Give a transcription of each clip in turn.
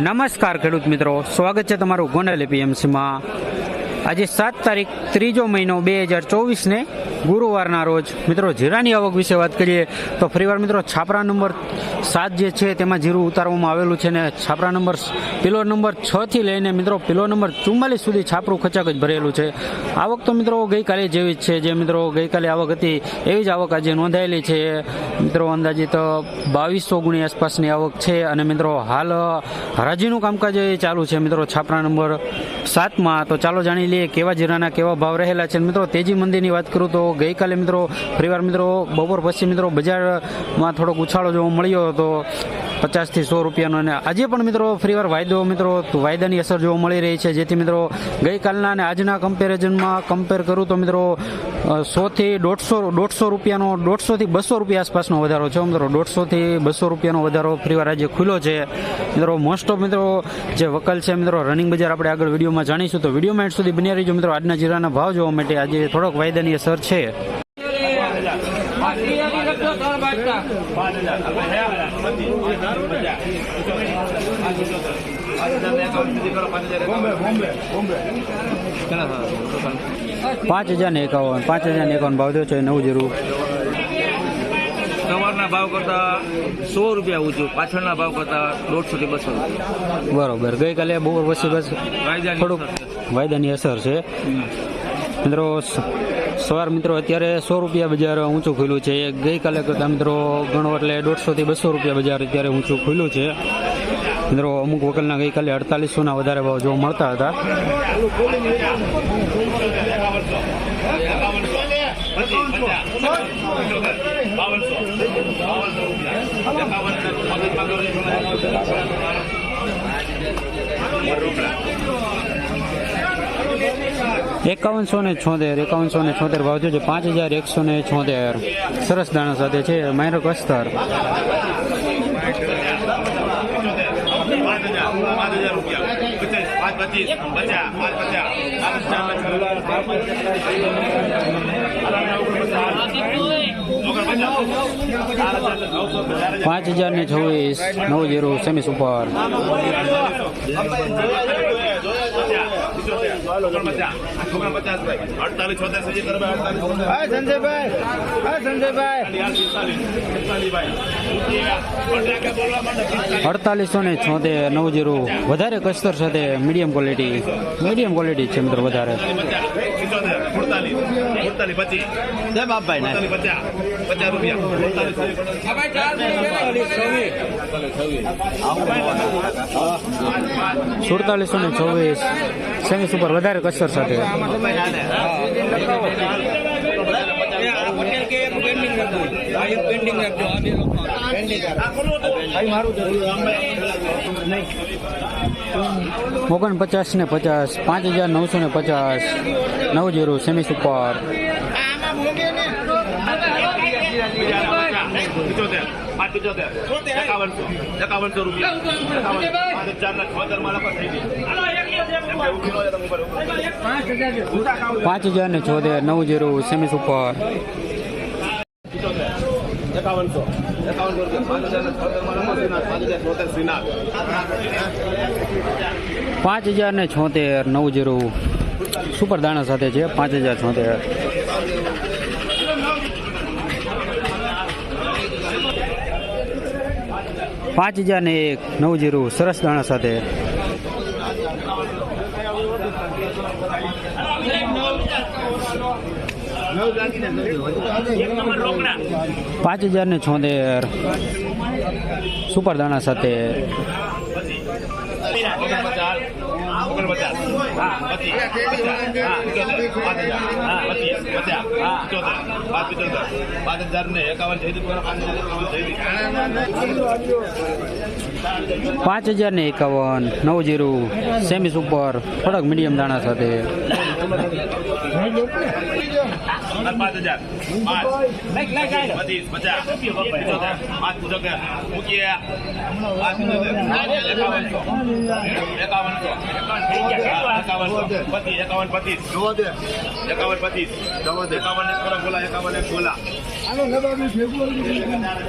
નમસ્કાર ખેડૂત મિત્રો. સ્વાગત છે તમારું ગોંડલ એપીએમસીમાં આજે સાત તારીખ ત્રીજો મહિનો બે હજાર ચોવીસને ગુરુવારના રોજ. મિત્રો, જીરાની આવક વિશે વાત કરીએ તો ફરીવાર મિત્રો, છાપરા નંબર સાત જે છે, તેમાં જીરું ઉતારવામાં આવેલું છે ને છાપરા નંબર પિલો નંબર છથી લઈને મિત્રો, પિલો નંબર ચુમ્માલીસ સુધી છાપરું ખચાક જ ભરેલું છે. આવક તો મિત્રો ગઈકાલે જેવી જ છે, જે મિત્રો ગઈકાલે આવક હતી, એવી જ આવક આજે નોંધાયેલી છે. મિત્રો અંદાજિત બાવીસો ગુણી આસપાસની આવક છે અને મિત્રો, હાલ હરાજીનું કામકાજ એ ચાલુ છે મિત્રો, છાપરા નંબર સાતમાં. તો ચાલો જાણી લઈએ કેવા જીરાના કેવા ભાવ રહેલા છે. મિત્રો, તેજી મંદિરની વાત કરું તો ગઈકાલે મિત્રો પરિવાર મિત્રો બપોર પછી મિત્રો બજારમાં થોડોક ઉછાળો જોવા મળ્યો હતો. પચાસથી સો રૂપિયાનો અને આજે પણ મિત્રો ફરીવાર વાયદો, મિત્રો, વાયદાની અસર જોવા મળી રહી છે. જેથી મિત્રો ગઈકાલના અને આજના કમ્પેરિઝનમાં કમ્પેર કરું તો મિત્રો સોથી દોઢસો દોઢસો રૂપિયાનો, દોઢસોથી બસો રૂપિયા આસપાસનો વધારો છે મિત્રો. દોઢસોથી બસો રૂપિયાનો વધારો ફરીવાર આજે ખુલ્લો છે. મિત્રો મોસ્ટ ઓફ મિત્રો, જે વકલ છે મિત્રો રનિંગ બજાર આપણે આગળ વિડીયોમાં જાણીશું. તો વિડીયોમાં એટ સુધી બની રહીજો મિત્રો. આજના જીરાના ભાવ જોવા માટે આજે થોડોક વાયદાની અસર છે. પાંચ હજાર ને એકાવન પાંચ હજાર ને એકાવન ભાવ થયો છે નવું જરૂર સવારના ભાવ કરતા સો રૂપિયા ઊંચું પાછળના ભાવ કરતા દોઢસો થી બસો બરોબર. ગઈકાલે બહુ પછી બસ વાયદાની થોડુંક વાયદાની અસર છે. મિત્રો સવાર મિત્રો, અત્યારે સો રૂપિયા બજાર ઊંચું ખુલ્યું છે. ગઈકાલે કરતાં મિત્રો ગણો એટલે દોઢસોથી બસો રૂપિયા બજાર અત્યારે ઊંચું ખુલ્યું છે. મિત્રો, અમુક વકલના ગઈકાલે અડતાલીસોના વધારે ભાવ જોવા મળતા હતા. એકાવનસો ને છોતેર, એકાવનસો ને છોતેર ભાવ છે પાંચ હજાર એકસો ને છોતેર. સરસ દાણા સાથે છે, માયરો કસ્તર. પાંચ હજાર ને છવ્વીસ, નવ જીરો સેમી સુપર. અડતાલીસ છોતેર સજી અડતાલીસો ને છોતેર નવ જીરો વધારે કસ્તર સાથે મીડિયમ ક્વોલિટી મીડિયમ ક્વોલિટી છે મિત્રો વધારે. પચાસ. સુડતાલીસો ને ચોવીસ. સેમી સુપર વધારે કસર સાથે. ઓગણપચાસ ને પચાસ, પાંચ હજાર નવસો ને પચાસ નવ જીરો સેમી સુપર. એકાવનસો. એકાવનસો રૂપિયા. પાંચ હજાર ના છોતેર નવ જીરો સેમી સુપર એકાવનસો. એકાવનસો પાંચ હજાર ને છોતેર નવ જીરો. સુપર દાણા સાથે છે પાંચ હજાર છોતેર. પાંચ હજાર ને એક નવ જીરો સરસ દાણા સાથે. પાંચ હજાર ને છોતેર. સુપર દાણા સાથે. પાંચ હજાર ને એકાવન હા પચોતેર પાંચ હજાર એકાવન થઈ પાંચ હજાર ને એકાવન નવ જીરો. Semi super. થોડાક મીડિયમ દાણા સાથે. પાંચ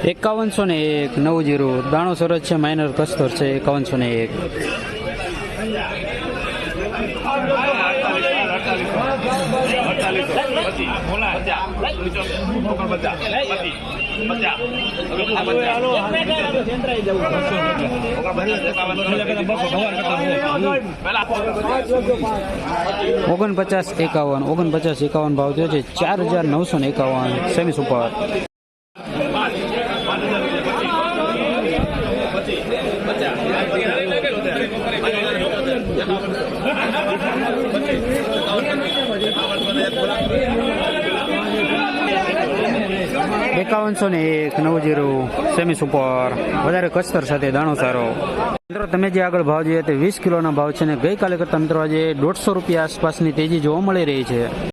એકાવનસો ને એક, નવ જીરો. દાણો સરસ છે માઇનર કસ્તર છે, એકાવનસો ને એક. ઓગણપચાસ એકાવન ઓગણપચાસ એકાવન ભાવ થયો છે ચાર હજાર નવસો ને એકાવન સેમી સુપર. એકાવનસો ને એક, નવ જીરો, સેમી સુપર. વધારે કસ્તર સાથે દાણો સારો. મિત્રો, તમે જે આગળ ભાવ જોઈએ તે વીસ કિલોના ભાવ છે ને ગઈકાલે કરતા મિત્રો આજે દોઢસો રૂપિયા આસપાસની તેજી જોવા મળી રહી છે.